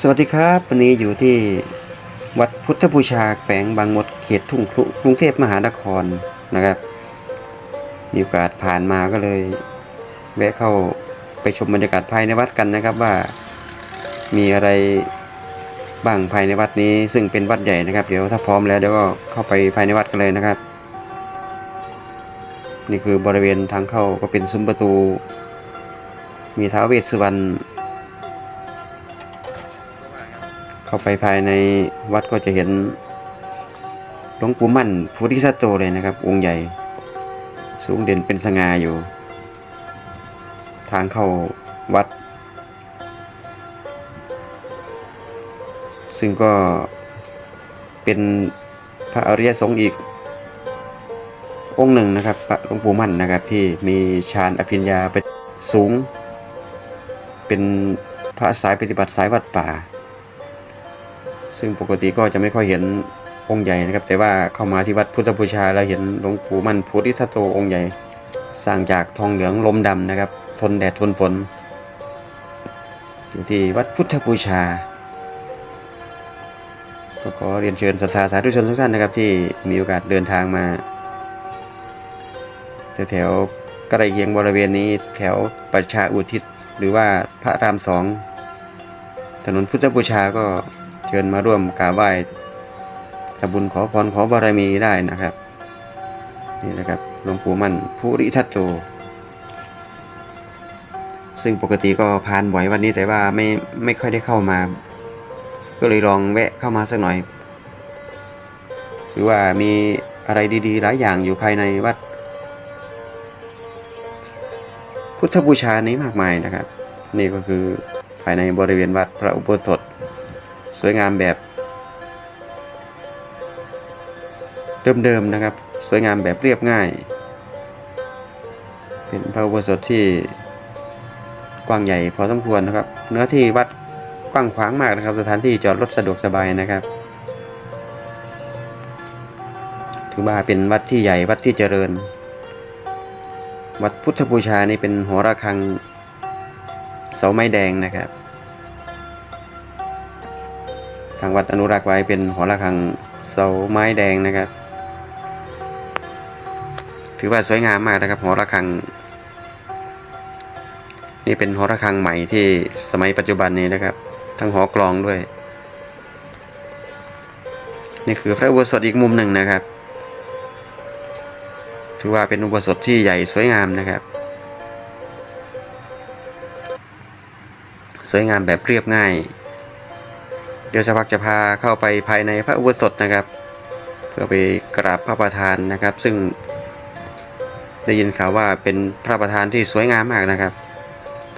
สวัสดีครับ วันนี้อยู่ที่วัดพุทธบูชาแฝงบางมดเขตทุ่งครุกรุงเทพมหานครนะครับ มีโอกาสผ่านมาก็เลยแวะเข้าไปชมบรรยากาศภายในวัดกันนะครับว่ามีอะไรบ้างภายในวัดนี้ ซึ่งเป็นวัดใหญ่นะครับ เดี๋ยวถ้าพร้อมแล้วเดี๋ยวก็เข้าไปภายในวัดกันเลยนะครับ นี่คือบริเวณทางเข้าก็เป็นซุ้มประตู มีท้าวเวสสุวรรณ เข้าไปภายในวัดก็จะเห็นหลวงปู่มั่นพุทธิสัตโตเลยนะครับ องค์ใหญ่ สูงเด่นเป็นสง่าอยู่ ทางเข้าวัด ซึ่งก็เป็นพระอริยสงฆ์อีก องค์หนึ่งนะครับพระหลวงปู่มั่นนะครับที่มีฌานอภิญญาไปสูง เป็นพระสายปฏิบัติสายวัดป่า ซึ่งปกติก็จะไม่ค่อยเห็นองค์ใหญ่นะครับ แต่ว่าเข้ามาที่วัดพุทธบูชาแล้วเห็นหลวงปู่มั่นพุทธิทัตโตองค์ใหญ่ สร้างจากทองเหลืองลมดำนะครับ ทนแดดทนฝน อยู่ที่วัดพุทธบูชาก็ขอเรียนเชิญศรัทธาสาธุชนทุกท่านนะครับ ที่มีโอกาสเดินทางมาแถวๆใกล้เคียงบริเวณนี้แถวประชาอุทิศ หรือว่าพระรามสองถนนพุทธบูชาก็ ชิญมาร่วมกราบไหว้ทำบุญขอพรขอบารมีได้นะครับนี่นะครับหลวงปู่มั่นภูริทัตโต ซึ่งปกติก็ผ่านบ่อยวันนี้แต่ว่าไม่ไม่ค่อยได้เข้ามา ก็เลยลองแวะเข้ามาสักหน่อยหรือว่ามีอะไรดีๆ หลายอย่างอยู่ภายในวัด พุทธบูชานี้มากมายนะครับ นี่ก็คือภายในบริเวณวัดพระอุโบสถ สวยงามแบบเดิมๆนะครับ สวยงามแบบเรียบง่าย เป็นพระอุโบสถที่กว้างใหญ่พอสมควรนะครับ เนื้อที่วัดกว้างขวางมากนะครับ สถานที่จอดรถสะดวกสบายนะครับ ถือว่าเป็นวัดที่ใหญ่วัดที่เจริญ วัดพุทธบูชานี่เป็นหัวระฆังเสาไม้แดงนะครับ ทางวัดอนุรักษ์ไว้เป็นหัวระฆังเสาไม้แดงนะครับ ถือว่าสวยงามมากนะครับหัวระฆัง นี่เป็นหัวระฆังใหม่ที่สมัยปัจจุบันนี้นะครับ ทั้งหอกลองด้วย นี่คือพระอุโบสถอีกมุมหนึ่งนะครับ ถือว่าเป็นอุโบสถที่ใหญ่สวยงามนะครับสวยงามแบบเรียบง่าย เดี๋ยวสักพักจะพาเข้าไปภายในพระอุโบสถนะครับ เพื่อไปกราบพระประธานนะครับ ซึ่งได้ยินข่าวว่าเป็นพระประธานที่สวยงามมากนะครับ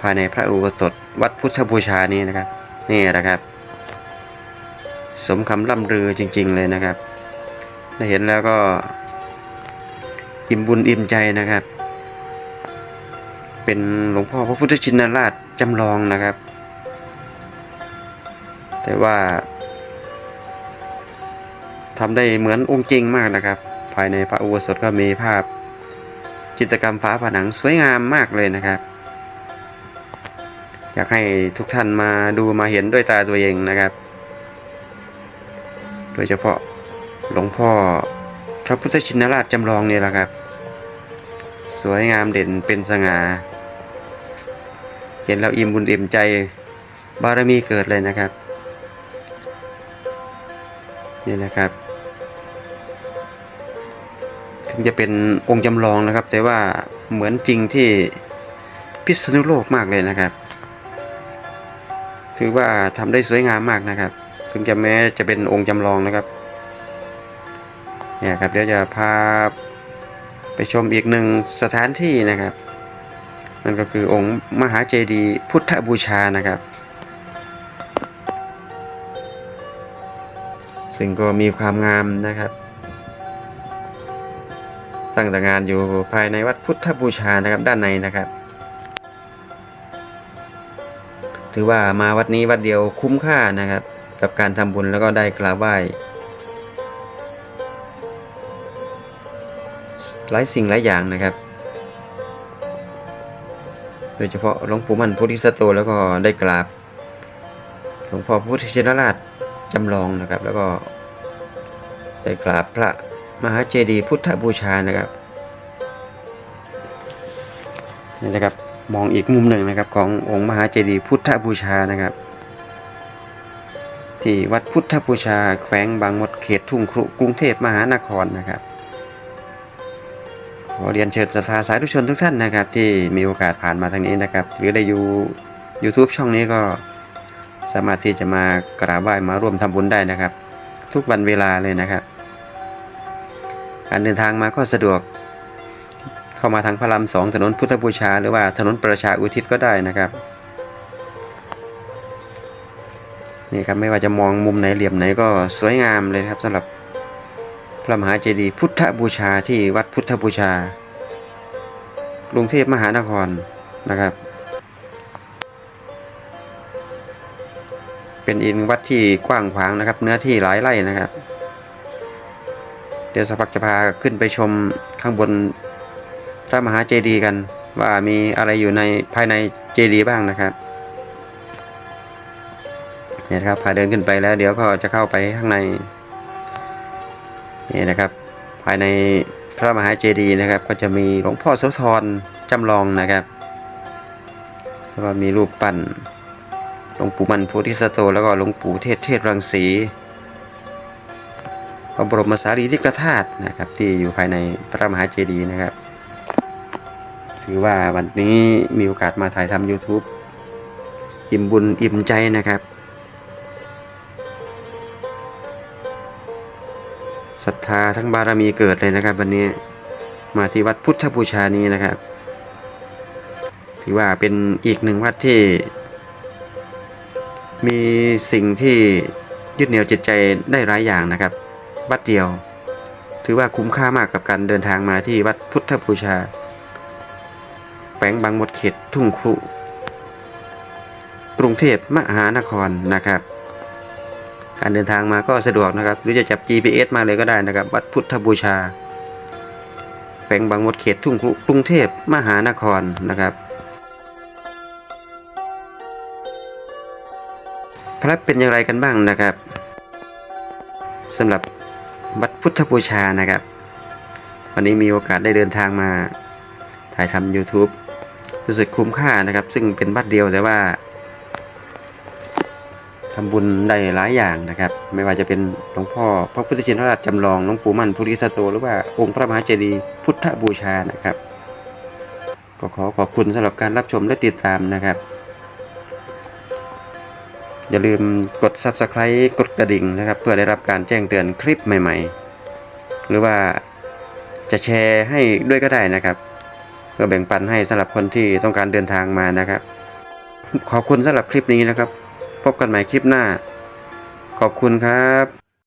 ภายในพระอุโบสถวัดพุทธบูชานี้นะครับ นี่นะครับ สมคำล่ำลือจริง ๆ เลยนะครับ ได้เห็นแล้วก็อิ่มบุญอิ่มใจนะครับ เป็นหลวงพ่อพระพุทธชินราชจำลองนะครับ แต่ว่าทำได้เหมือนองค์จริงมากนะครับ ภายในพระอุโบสถก็มีภาพจิตรกรรมฝาผนังสวยงามมากเลยนะครับ อยากให้ทุกท่านมาดูมาเห็นด้วยตาตัวเองนะครับ โดยเฉพาะหลวงพ่อพระพุทธชินราชจำลองนี่แหละครับ สวยงามเด่นเป็นสง่าเห็นแล้วอิ่มบุญอิ่มใจบารมีเกิดเลยนะครับ นี่นะครับ ถึงจะเป็นองค์จำลองนะครับ แต่ว่าเหมือนจริงที่พิษณุโลกมากเลยนะครับ ถือว่าทำได้สวยงามมากนะครับ ถึงจะแม้จะเป็นองค์จำลองนะครับเนี่ยครับเดี๋ยวจะพาไปชมอีกหนึ่งสถานที่นะครับ นั่นก็คือองค์มหาเจดีย์พุทธบูชานะครับ ซึ่งก็มีความงามนะครับ ตั้งแต่งานอยู่ภายในวัดพุทธบูชานะครับด้านในนะครับ ถือว่ามาวัดนี้วัดเดียวคุ้มค่านะครับ กับการทำบุญแล้วก็ได้กราบไหว้หลายสิ่งหลายอย่างนะครับ โดยเฉพาะหลวงปู่มั่นพุทธิสตโตแล้วก็ได้กราบหลวงพ่อพุทธชินราช จำลองนะครับ แล้วก็ได้กราบพระมหาเจดีย์พุทธบูชานะครับนี่นะครับมองอีกมุมหนึ่งนะครับขององค์มหาเจดีย์พุทธบูชานะครับ ที่วัดพุทธบูชาแขวงบางมดเขตทุ่งครุกรุงเทพมหานครนะครับขอเรียนเชิญศรัทธาสาธุชนทุกท่านนะครับ ที่มีโอกาสผ่านมาทางนี้นะครับ หรือได้อยู่ YouTube ช่องนี้ก็ สามารถที่จะมากราบไหว้มาร่วมทำบุญได้นะครับ ทุกวันเวลาเลยนะครับ การเดินทางมาก็สะดวก เข้ามาทางพระรามสองถนนพุทธบูชา หรือว่าถนนประชาอุทิศก็ได้นะครับนี่ครับไม่ว่าจะมองมุมไหนเหลี่ยมไหนก็สวยงามเลยครับสำหรับพระมหาเจดีย์พุทธบูชาที่วัดพุทธบูชากรุงเทพมหานครนะครับ เป็นอีกหนึ่งวัดที่กว้างขวางนะครับ เนื้อที่หลายไร่นะครับ เดี๋ยวสักพักจะพาขึ้นไปชมข้างบนพระมหาเจดีย์กัน ว่ามีอะไรอยู่ในภายในเจดีย์บ้างนะครับเนี่ยครับพาเดินขึ้นไปแล้ว เดี๋ยวก็จะเข้าไปข้างในนี่นะครับ ภายในพระมหาเจดีย์นะครับ ก็จะมีหลวงพ่อโสธรจำลองนะครับแล้วก็มีรูปปั้น หลวงปู่มันโพธิสัตโตแล้วก็หลวงปู่เทศเทศรังสีพระบรมสารีริกธาตุนะครับ ที่อยู่ภายในพระมหาเจดีย์นะครับ ถือว่าวันนี้มีโอกาสมาถ่ายทำ YouTube อิ่มบุญอิ่มใจนะครับศรัทธาทั้งบารมีเกิดเลยนะครับ วันนี้มาที่วัดพุทธบูชานี้นะครับ ถือว่าเป็นอีกหนึ่งวัดที่ มีสิ่งที่ยึดเหนี่ยวจิตใจได้หลายอย่างนะครับ วัดเดียว ถือว่าคุ้มค่ามากกับการเดินทางมาที่วัดพุทธบูชาแขวงบางมดเขตทุ่งครุกรุงเทพมหานครนะครับ การเดินทางมาก็สะดวกนะครับ หรือจะจับ GPS มาเลยก็ได้นะครับ วัดพุทธบูชาแขวงบางมดเขตทุ่งครุกรุงเทพมหานครนะครับ ครับเป็นอย่างไรกันบ้างนะครับสำหรับวัดพุทธบูชานะครับ วันนี้มีโอกาสได้เดินทางมาถ่ายทำ YouTube รู้สึกคุ้มค่านะครับ ซึ่งเป็นวัดเดียวแต่ว่าทำบุญได้หลายอย่างนะครับ ไม่ว่าจะเป็นหลวงพ่อพระพุทธชินราชจำลองหลวงปู่มั่นภูริสโตหรือว่าองค์พระมหาเจดีย์พุทธบูชานะครับ ก็ขอขอบคุณสำหรับการรับชมและติดตามนะครับ อย่าลืมกด Subscribe กดกระดิ่งนะครับ เพื่อได้รับการแจ้งเตือนคลิปใหม่ๆ หรือว่าจะแชร์ให้ด้วยก็ได้นะครับเพื่อแบ่งปันให้สำหรับคนที่ต้องการเดินทางมานะครับ ขอบคุณสำหรับคลิปนี้นะครับ พบกันใหม่คลิปหน้า ขอบคุณครับ